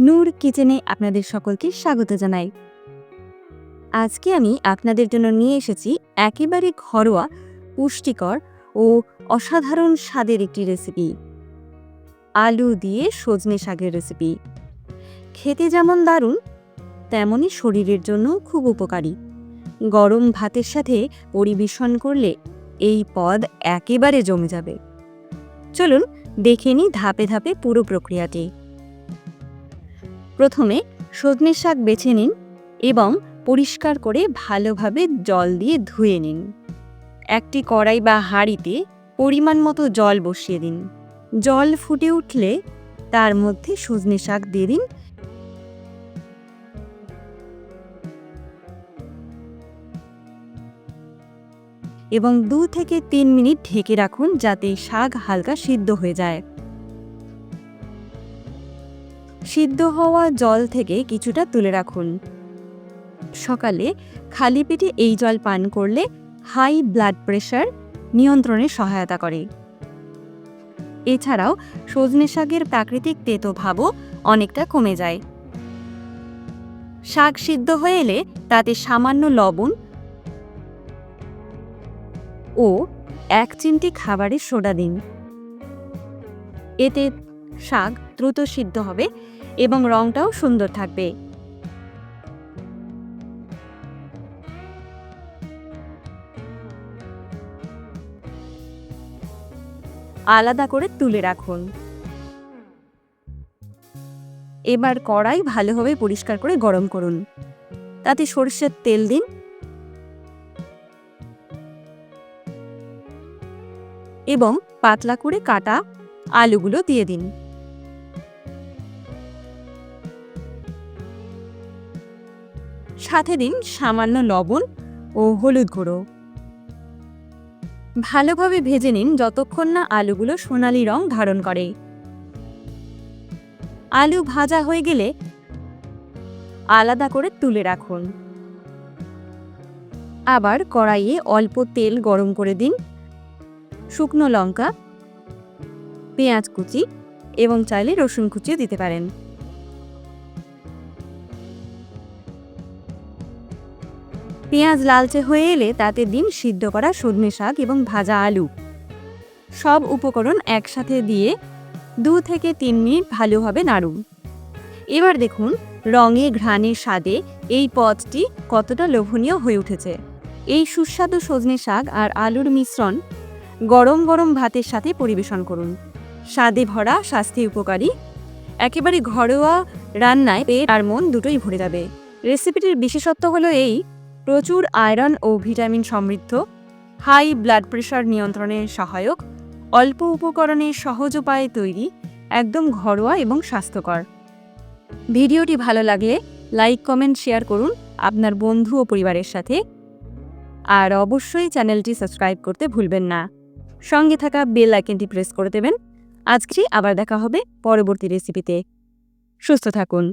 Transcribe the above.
নূর কিচেনে আপনাদের সকলকে স্বাগত জানাই। আজকে আমি আপনাদের জন্য নিয়ে এসেছি একেবারে ঘরোয়া, পুষ্টিকর ও অসাধারণ স্বাদের একটি রেসিপি। আলু দিয়ে সজনে শাকের রেসিপি। খেতে যেমন দারুণ, তেমনই শরীরের জন্য খুব উপকারী। গরম ভাতের সাথে পরিবেশন করলে এই পদ একেবারে জমে যাবে। চলুন দেখে নিই ধাপে ধাপে পুরো প্রক্রিয়াটি। প্রথমে সজনে শাক বেছে নিন এবং পরিষ্কার করে ভালোভাবে জল দিয়ে ধুয়ে নিন। একটি কড়াই বা হাঁড়িতে পরিমাণ মতো জল বসিয়ে দিন। জল ফুটে উঠলে তার মধ্যে সজনে শাক দিয়ে দিন। এবং দু থেকে তিন মিনিট ঢেকে রাখুন যাতে শাক হালকা সিদ্ধ হয়ে যায়। সিদ্ধ হওয়া জল থেকে কিছুটা তুলে রাখুন। সকালে খালি পেটে এই জল পান করলে হাই ব্লাড প্রেশার নিয়ন্ত্রণে সহায়তা করে। এছাড়াও সজনে শাকের প্রাকৃতিক তেতো ভাবও অনেকটা কমে যায়। শাক সিদ্ধ হয়ে এলে তাতে সামান্য লবণ ও এক চিমটি খাবারের সোডা দিন। এতে শাক দ্রুত সিদ্ধ হবে এবং রংটাও সুন্দর থাকবে। আলাদা করে তুলে রাখুন। এবার কড়াই ভালোভাবে পরিষ্কার করে গরম করুন। তাতে সরষের তেল দিন। এবং পাতলা করে কাটা আলুগুলো দিয়ে দিন। সাথে দিন সামান্য লবণ ও হলুদ গুঁড়ো। ভালোভাবে ভেজে নিন যতক্ষণ না আলুগুলো সোনালি রং ধারণ করে। আলু ভাজা হয়ে গেলে আলাদা করে তুলে রাখুন। আবার কড়াইয়ে অল্প তেল গরম করে দিন। শুকনো লঙ্কা পেঁয়াজ কুচি এবং চাইলে রসুন কুচিও দিতে পারেন। পেঁয়াজ লালচে হয়ে এলে তাতে দিন সিদ্ধ করা সজনে শাক এবং ভাজা আলু। সব উপকরণ একসাথে দিয়ে দু থেকে তিন মিনিট ভালোভাবে নাড়ুন। এবার দেখুন রঙে ঘ্রাণে স্বাদে এই পদটি কতটা লোভনীয় হয়ে উঠেছে। এই সুস্বাদু সজনে শাক আর আলুর মিশ্রণ গরম গরম ভাতের সাথে পরিবেশন করুন। স্বাদে ভরা, স্বাস্থ্যে উপকারী। একেবারে ঘরোয়া রান্নায় পেট আর মন দুটোই ভরে যাবে। রেসিপিটির বিশেষত্ব হলো এই, প্রচুর আয়রন ও ভিটামিন সমৃদ্ধ, হাই ব্লাড প্রেশার নিয়ন্ত্রণে সহায়ক, অল্প উপকরণে সহজ উপায়ে তৈরি, একদম ঘরোয়া এবং স্বাস্থ্যকর। ভিডিওটি ভালো লাগলে লাইক, কমেন্ট, শেয়ার করুন আপনার বন্ধু ও পরিবারের সাথে। আর অবশ্যই চ্যানেলটি সাবস্ক্রাইব করতে ভুলবেন না। সঙ্গে থাকা বেল আইকনটি প্রেস করে দেবেন। আজকে আবার দেখা হবে পরবর্তী রেসিপিতে সুস্থ থাকুন।